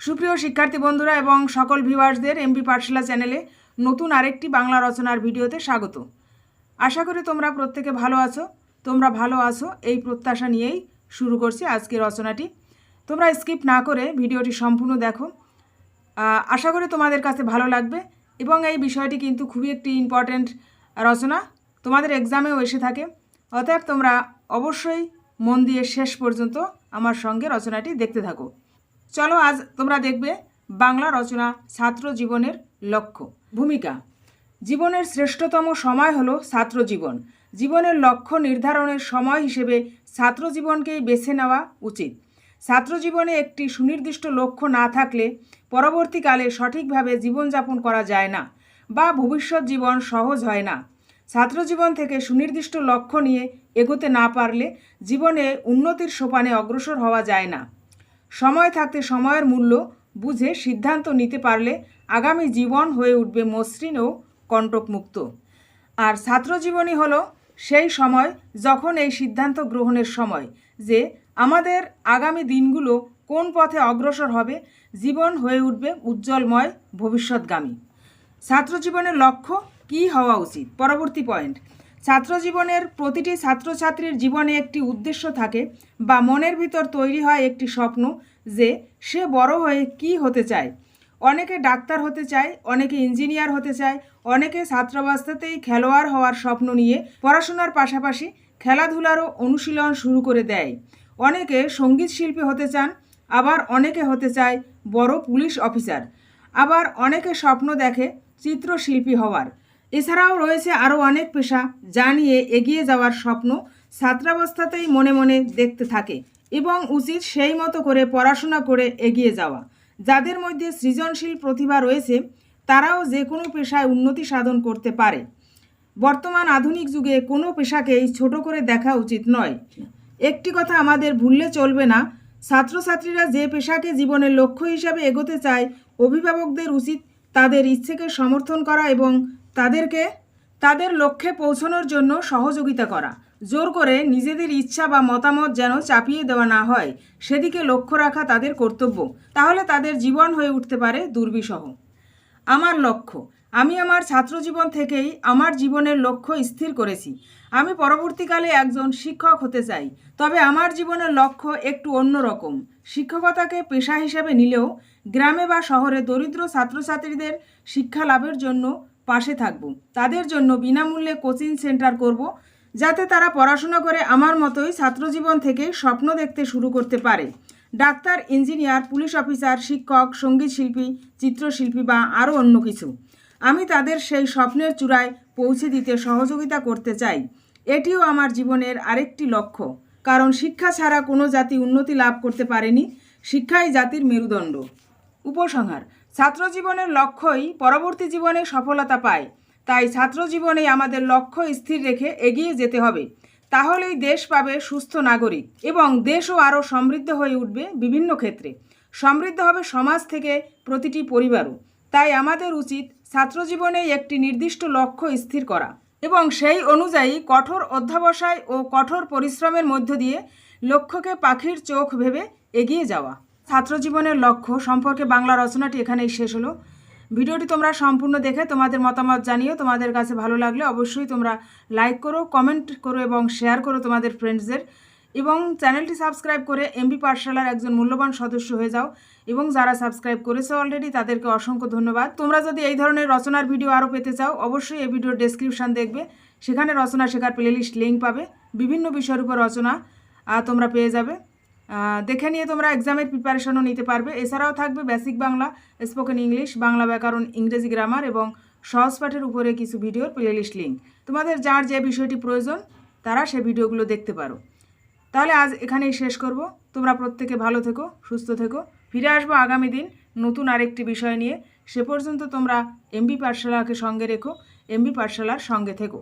সুপ্রিয় শিক্ষার্থী বন্ধুরা এবং সকল ভিউয়ার্সদের এমবি পাঠশালা চ্যানেলে নতুন আরেকটি বাংলা রচনার ভিডিওতে স্বাগত। আশা করি তোমরা প্রত্যেকে ভালো আছো। তোমরা ভালো আছো, এই প্রত্যাশা নিয়েই শুরু করছি আজকের রচনাটি। তোমরা স্কিপ না করে ভিডিওটি সম্পূর্ণ দেখো। আশা করি তোমাদের কাছে ভালো লাগবে এবং এই বিষয়টি কিন্তু খুবই একটি ইম্পর্ট্যান্ট রচনা। তোমাদের এক্সামেও এসে থাকে। অতএব তোমরা অবশ্যই মন দিয়ে শেষ পর্যন্ত আমার সঙ্গে রচনাটি দেখতে থাকো। চলো আজ তোমরা দেখবে বাংলা রচনা ছাত্র জীবনের লক্ষ্য। ভূমিকা। জীবনের শ্রেষ্ঠতম সময় হলো ছাত্র জীবন। জীবনের লক্ষ্য নির্ধারণের সময় হিসেবে ছাত্র জীবনকেই বেছে নেওয়া উচিত। ছাত্র জীবনে একটি সুনির্দিষ্ট লক্ষ্য না থাকলে পরবর্তীকালে সঠিকভাবে জীবনযাপন করা যায় না বা ভবিষ্যৎ জীবন সহজ হয় না। ছাত্র জীবন থেকে সুনির্দিষ্ট লক্ষ্য নিয়ে এগোতে না পারলে জীবনে উন্নতির সোপানে অগ্রসর হওয়া যায় না। সময় থাকতে সময়ের মূল্য বুঝে সিদ্ধান্ত নিতে পারলে আগামী জীবন হয়ে উঠবে মসৃণ ও কণ্টকমুক্ত। আর ছাত্র জীবনই হলো সেই সময় যখন এই সিদ্ধান্ত গ্রহণের সময় যে আমাদের আগামী দিনগুলো কোন পথে অগ্রসর হবে, জীবন হয়ে উঠবে উজ্জ্বলময়, ভবিষ্যৎগামী। ছাত্র জীবনের লক্ষ্য কী হওয়া উচিত? পরবর্তী পয়েন্ট ছাত্র জীবনের প্রতিটি ছাত্রছাত্রীর জীবনে একটি উদ্দেশ্য থাকে বা মনের ভিতর তৈরি হয় একটি স্বপ্ন যে সে বড় হয়ে কি হতে চায়। অনেকে ডাক্তার হতে চায়, অনেকে ইঞ্জিনিয়ার হতে চায়, অনেকে ছাত্রাবস্থাতেই খেলোয়াড় হওয়ার স্বপ্ন নিয়ে পড়াশোনার পাশাপাশি খেলাধুলারও অনুশীলন শুরু করে দেয়। অনেকে সংগীত শিল্পী হতে চান, আবার অনেকে হতে চায় বড় পুলিশ অফিসার। আবার অনেকে স্বপ্ন দেখে চিত্রশিল্পী হওয়ার। এছাড়াও রয়েছে আরও অনেক পেশা যা নিয়ে এগিয়ে যাওয়ার স্বপ্ন ছাত্রাবস্থাতেই মনে মনে দেখতে থাকে এবং উচিত সেই মতো করে পড়াশোনা করে এগিয়ে যাওয়া। যাদের মধ্যে সৃজনশীল প্রতিভা রয়েছে, তারাও যে কোনো পেশায় উন্নতি সাধন করতে পারে। বর্তমান আধুনিক যুগে কোনো পেশাকেই ছোট করে দেখা উচিত নয়। একটি কথা আমাদের ভুললে চলবে না, ছাত্রছাত্রীরা যে পেশাকে জীবনের লক্ষ্য হিসাবে এগোতে চায়, অভিভাবকদের উচিত তাদের ইচ্ছেকে সমর্থন করা এবং তাদেরকে তাদের লক্ষ্যে পৌঁছানোর জন্য সহযোগিতা করা। জোর করে নিজেদের ইচ্ছা বা মতামত যেন চাপিয়ে দেওয়া না হয়, সেদিকে লক্ষ্য রাখা তাদের কর্তব্য। তাহলে তাদের জীবন হয়ে উঠতে পারে দুর্বিষহ। আমার লক্ষ্য, আমি আমার ছাত্রজীবন থেকেই আমার জীবনের লক্ষ্য স্থির করেছি। আমি পরবর্তীকালে একজন শিক্ষক হতে চাই, তবে আমার জীবনের লক্ষ্য একটু অন্যরকম শিক্ষকতাকে পেশা হিসেবে নিলেও গ্রামে বা শহরে দরিদ্র ছাত্রছাত্রীদের শিক্ষা লাভের জন্য পাশে থাকব। তাদের জন্য বিনামূল্যে কোচিং সেন্টার করব, যাতে তারা পড়াশোনা করে আমার মতোই ছাত্রজীবন থেকে স্বপ্ন দেখতে শুরু করতে পারে। ডাক্তার, ইঞ্জিনিয়ার, পুলিশ অফিসার, শিক্ষক, সংগীত শিল্পী, চিত্রশিল্পী বা আরও অন্য কিছু। আমি তাদের সেই স্বপ্নের চূড়ায় পৌঁছে দিতে সহযোগিতা করতে চাই। এটিও আমার জীবনের আরেকটি লক্ষ্য। কারণ শিক্ষা ছাড়া কোনো জাতি উন্নতি লাভ করতে পারেনি। শিক্ষাই জাতির মেরুদণ্ড। উপসংহার ছাত্র জীবনের লক্ষ্যই পরবর্তী জীবনে সফলতা পায়। তাই ছাত্র জীবনে আমাদের লক্ষ্য স্থির রেখে এগিয়ে যেতে হবে। তাহলেই দেশ পাবে সুস্থ নাগরিক এবং দেশও আরও সমৃদ্ধ হয়ে উঠবে বিভিন্ন ক্ষেত্রে। সমৃদ্ধ হবে সমাজ থেকে প্রতিটি পরিবারও। তাই আমাদের উচিত ছাত্র জীবনে একটি নির্দিষ্ট লক্ষ্য স্থির করা এবং সেই অনুযায়ী কঠোর অধ্যাবসায় ও কঠোর পরিশ্রমের মধ্য দিয়ে লক্ষ্যকে পাখির চোখ ভেবে এগিয়ে যাওয়া। ছাত্র জীবনের লক্ষ্য সম্পর্কে বাংলা রচনাটি এখানেই শেষ হলো। ভিডিওটি তোমরা সম্পূর্ণ দেখে তোমাদের মতামত জানিও। তোমাদের কাছে ভালো লাগলে অবশ্যই তোমরা লাইক করো কমেন্ট করো এবং শেয়ার করো তোমাদের ফ্রেন্ডসদের এবং চ্যানেলটি সাবস্ক্রাইব করে এমবি পাঠশালার একজন মূল্যবান সদস্য হয়ে যাও। এবং যারা সাবস্ক্রাইব করেছে অলরেডি তাদেরকে অসংখ্য ধন্যবাদ। তোমরা যদি এই ধরনের রচনার ভিডিও আরও পেতে চাও, অবশ্যই এই ভিডিওর ডেসক্রিপশান দেখবে। সেখানে রচনা শেখার প্লেলিস্ট লিঙ্ক পাবে। বিভিন্ন বিষয়ের উপর রচনা তোমরা পেয়ে যাবে। দেখে নিয়ে তোমরা এক্সামের প্রিপারেশনও নিতে পারবে। এছাড়াও থাকবে basic Bangla spoken English Bangla ব্যাকরণ, ইংরেজি গ্রামার এবং সহজ পাঠের উপরে কিছু ভিডিওর প্লেলিস্ট লিঙ্ক তোমাদের যার যে বিষয়টি প্রয়োজন, তারা সে ভিডিওগুলো দেখতে পারো। তাহলে আজ এখানেই শেষ করব। তোমরা প্রত্যেকে ভালো থেকো, সুস্থ থেকো। ফিরে আসব আগামী দিন নতুন আরেকটি বিষয় নিয়ে। সে পর্যন্ত তোমরা এমবি পাঠশালাকে সঙ্গে রেখো এমবি পাঠশালার সঙ্গে থেকো।